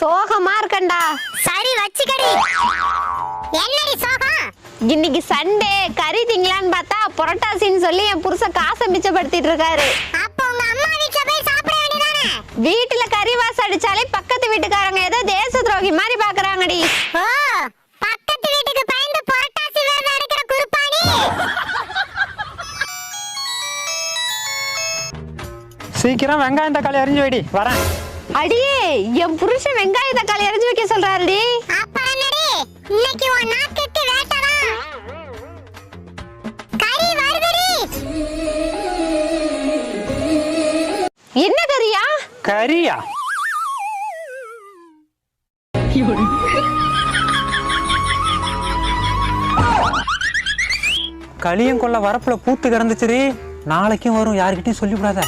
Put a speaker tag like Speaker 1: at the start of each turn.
Speaker 1: சோகமா இருக்கேன்டா
Speaker 2: சரி வச்சுக்கடி. என்னடி சோகம்?
Speaker 1: இன்னைக்கு சண்டே கறி திங்கலான்னு பார்த்தா புரட்டாசின்னு சொல்லி என் புருஷன் காசை மிச்சப்படுத்திட்டு இருக்காரு.
Speaker 2: அப்ப உங்க அம்மா வீட்ல போய் சாப்பிட வேண்டியதானே?
Speaker 1: வீட்டுல கறி வாசம் அடிச்சாலே பக்கத்து வீட்டுக்காரங்க ஏதோ தேச துரோகி மாதிரி பாக்குறாங்கடி
Speaker 2: ஓ பக்கத்து வீட்டுக்கு பயந்து புரட்டாசி விரதம் எடுக்கிற குருப்பாணி
Speaker 3: சீக்கிரம் வெங்காயம் தக்காளி அரிஞ்சு வைடி. வரேன்.
Speaker 1: அடியே என் புருஷன் வெங்காய தக்காளி அரைஞ்சு வைக்க சொல்றாருடி.
Speaker 2: அப்ப என்னடி? இன்னைக்கு உன் நாக்குக்கு வேட்டதான் கறி வருதுடி.
Speaker 1: என்ன கறியா?
Speaker 3: கறியா? களியும் கொள்ள வரப்புல பூத்து கிடந்துச்சுடி. நாளைக்கும் வரும் யாருக்கிட்டையும் சொல்லிவிடாத.